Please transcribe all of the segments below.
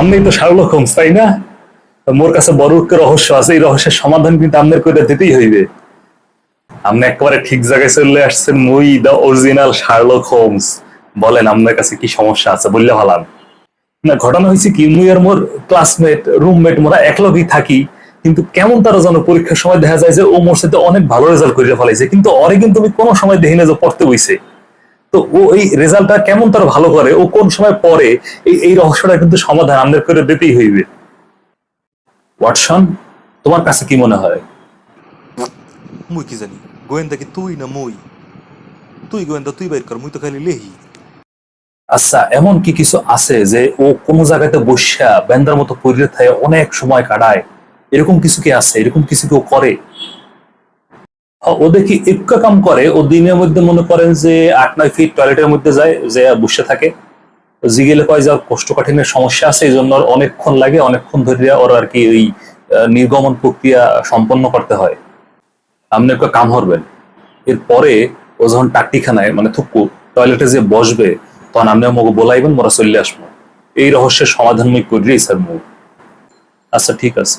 আপনি তো Sherlock Holmes তাই না? মোর কাছে বড় একটা রহস্য আছে, এই রহস্যের সমাধান কিন্তু আপনার করে দিতেই হইবে। আপনি একেবারে ঠিক জায়গায় চলে আসছেন, মুই দ্য অরিজিনাল শার্লক হোমস বলেন আপনার কাছে কি সমস্যা আছে, বললে ভালাম না, ঘটনা হয়েছে কি, মুই আর মোর ক্লাসমেট রুমমেট মোরা একলগেই থাকি, কিন্তু কেমন তারা যেন পরীক্ষার সময় দেখা যায় যে ও মোর সাথে অনেক ভালো রেজাল্ট করে ফেলাইছে, কিন্তু অরে কিন্তু আমি কোনো সময় দেখি না যে পড়তে বইছে। তো ও এই রেজাল্টটা কেমন তার ভালো করে? ও কোন সময় পড়ে? এই এই রহস্যটা কিন্তু সমাধান আমাদের করে দিতেই হইবে। ওয়াটসন তোমার কাছে কি মনে হয়? মুই কি জানি? গোয়েন্দা কি তুই না মুই? তুই গোয়েন্দা তুই বাইর কর মুই তো খালি লেহি। আচ্ছা এমন কি কিছু আছে যে ও কোনো জায়গাতে বসিয়া বেন্দার মতো পরিরে থাকে অনেক সময় কাটায়? এরকম কিছু কি আছে? এরকম কিছু কি ও করে? ও দেখি ইক্কা কাম করে, ও দিনের মধ্যে মনে করেন যে আট, নয় ফিট টয়লেটের মধ্যে যায়, যে বসে থাকে। জিগেলে কয় যে কোষ্ঠকাঠিন্যের সমস্যা আছে এই জন্য অনেকক্ষণ লাগে, অনেকক্ষণ ধরে ওর আর কি ওই নির্গমন প্রক্রিয়া সম্পন্ন করতে হয়। আপনি একটা কাম হরবেন এরপরে ও যখন টাট্টিখানায় মানে থুকু টয়লেটে যে বসবে, তখন আপনি আমাকে বলাইবেন, মোরা চলে আসব। এই রহস্যের সমাধান মুই করি স্যার মু আচ্ছা ঠিক আছে।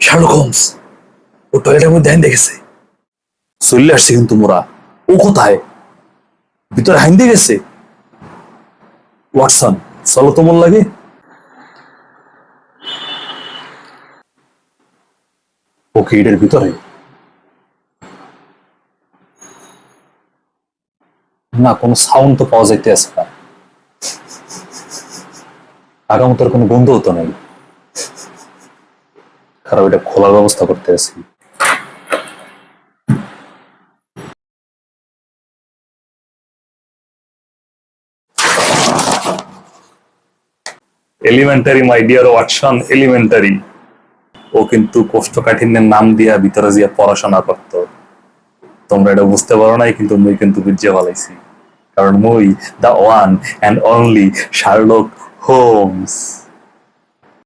Sherlock Holmes. ও টয়লেটের মধ্যে হাইন দেখেছে। চলে আসছে কিন্তু মোরা। ও কোথায়? ভিতরে হাইন দিয়ে গেছে ওয়াটসন, চলো তোমার লাগে। ওকে এটার ভিতরে? না, কোনো সাউন্ড তো পাওয়া যাইতে আছে না আগামতার কোনো বন্ধু হতো নেই। খারাপ এটা খোলার ব্যবস্থা করতে আছি। Elementary my dear Watson elementary ও কিন্তু কোষ্ঠকাঠিন্যের নাম দিয়া ভিতরে দিয়া পড়াশোনা করত। তোমরা এটা বুঝতে পারো নাই, কিন্তু মুই কিন্তু বুঝে ভালাইছি কারণ মুই the one and only Sherlock Holmes